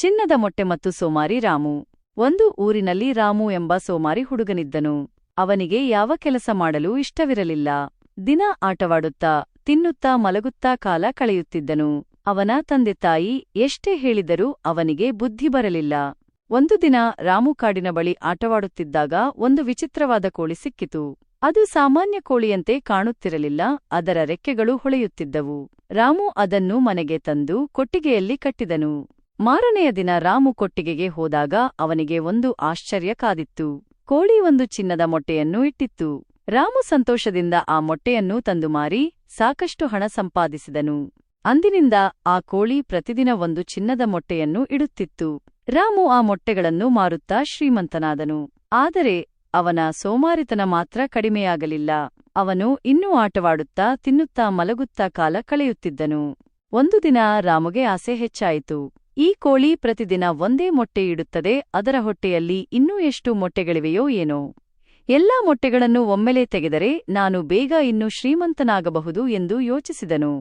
ಚಿನ್ನದ ಮೊಟ್ಟೆ ಮತ್ತು ಸೋಮಾರಿ ರಾಮು. ಒಂದು ಊರಿನಲ್ಲಿ ರಾಮು ಎಂಬ ಸೋಮಾರಿ ಹುಡುಗನಿದ್ದನು. ಅವನಿಗೆ ಯಾವ ಕೆಲಸ ಮಾಡಲು ಇಷ್ಟವಿರಲಿಲ್ಲ. ದಿನ ಆಟವಾಡುತ್ತಾ, ತಿನ್ನುತ್ತಾ, ಮಲಗುತ್ತಾ ಕಾಲ ಕಳೆಯುತ್ತಿದ್ದನು. ಅವನ ತಂದೆ ತಾಯಿ ಎಷ್ಟೇ ಹೇಳಿದರೂ ಅವನಿಗೆ ಬುದ್ಧಿ ಬರಲಿಲ್ಲ. ಒಂದು ದಿನ ರಾಮು ಕಾಡಿನ ಬಳಿ ಆಟವಾಡುತ್ತಿದ್ದಾಗ ಒಂದು ವಿಚಿತ್ರವಾದ ಕೋಳಿ ಸಿಕ್ಕಿತು. ಅದು ಸಾಮಾನ್ಯ ಕೋಳಿಯಂತೆ ಕಾಣುತ್ತಿರಲಿಲ್ಲ, ಅದರ ರೆಕ್ಕೆಗಳು ಹೊಳೆಯುತ್ತಿದ್ದವು. ರಾಮು ಅದನ್ನು ಮನೆಗೆ ತಂದು ಕೊಟ್ಟಿಗೆಯಲ್ಲಿ ಕಟ್ಟಿದನು. ಮಾರನೆಯ ದಿನ ರಾಮು ಕೊಟ್ಟಿಗೆಗೆ ಹೋದಾಗ ಅವನಿಗೆ ಒಂದು ಆಶ್ಚರ್ಯ ಕಾದಿತ್ತು. ಕೋಳಿ ಒಂದು ಚಿನ್ನದ ಮೊಟ್ಟೆಯನ್ನು ಇಟ್ಟಿತ್ತು. ರಾಮು ಸಂತೋಷದಿಂದ ಆ ಮೊಟ್ಟೆಯನ್ನು ತಂದು ಮಾರಿ ಸಾಕಷ್ಟು ಹಣ ಸಂಪಾದಿಸಿದನು. ಅಂದಿನಿಂದ ಆ ಕೋಳಿ ಪ್ರತಿದಿನ ಒಂದು ಚಿನ್ನದ ಮೊಟ್ಟೆಯನ್ನು ಇಡುತ್ತಿತ್ತು. ರಾಮು ಆ ಮೊಟ್ಟೆಗಳನ್ನು ಮಾರುತ್ತಾ ಶ್ರೀಮಂತನಾದನು. ಆದರೆ ಅವನ ಸೋಮಾರಿತನ ಮಾತ್ರ ಕಡಿಮೆಯಾಗಲಿಲ್ಲ. ಅವನು ಇನ್ನೂ ಆಟವಾಡುತ್ತಾ ತಿನ್ನುತ್ತಾ ಮಲಗುತ್ತಾ ಕಾಲ ಕಳೆಯುತ್ತಿದ್ದನು. ಒಂದು ದಿನ ರಾಮುಗೆ ಆಸೆ ಹೆಚ್ಚಾಯಿತು. ಈ ಕೋಳಿ ಪ್ರತಿದಿನ ಒಂದೇ ಮೊಟ್ಟೆ ಇಡುತ್ತದೆ, ಅದರ ಹೊಟ್ಟೆಯಲ್ಲಿ ಇನ್ನೂ ಎಷ್ಟು ಮೊಟ್ಟೆಗಳಿವೆಯೋ ಏನೋ. ಎಲ್ಲಾ ಮೊಟ್ಟೆಗಳನ್ನು ಒಮ್ಮೆಲೇ ತೆಗೆದರೆ ನಾನು ಬೇಗ ಇನ್ನೂ ಶ್ರೀಮಂತನಾಗಬಹುದು ಎಂದು ಯೋಚಿಸಿದನು.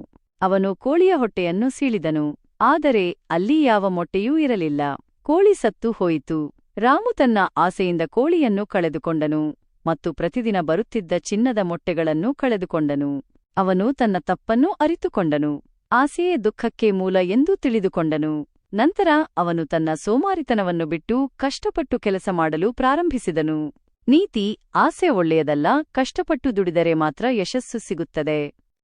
ಅವನು ಕೋಳಿಯ ಹೊಟ್ಟೆಯನ್ನು ಸೀಳಿದನು. ಆದರೆ ಅಲ್ಲಿ ಯಾವ ಮೊಟ್ಟೆಯೂ ಇರಲಿಲ್ಲ. ಕೋಳಿ ಸತ್ತು ಹೋಯಿತು. ರಾಮು ತನ್ನ ಆಸೆಯಿಂದ ಕೋಳಿಯನ್ನು ಕಳೆದುಕೊಂಡನು ಮತ್ತು ಪ್ರತಿದಿನ ಬರುತ್ತಿದ್ದ ಚಿನ್ನದ ಮೊಟ್ಟೆಗಳನ್ನು ಕಳೆದುಕೊಂಡನು. ಅವನು ತನ್ನ ತಪ್ಪನ್ನು ಅರಿತುಕೊಂಡನು. ಆಸೆಯೇ ದುಃಖಕ್ಕೆ ಮೂಲ ಎಂದು ತಿಳಿದುಕೊಂಡನು. ನಂತರ ಅವನು ತನ್ನ ಸೋಮಾರಿತನವನ್ನು ಬಿಟ್ಟು ಕಷ್ಟಪಟ್ಟು ಕೆಲಸ ಮಾಡಲು ಪ್ರಾರಂಭಿಸಿದನು. ನೀತಿ ಆಸೆ ಒಳ್ಳೆಯದಲ್ಲ, ಕಷ್ಟಪಟ್ಟು ದುಡಿದರೆ ಮಾತ್ರ ಯಶಸ್ಸು ಸಿಗುತ್ತದೆ.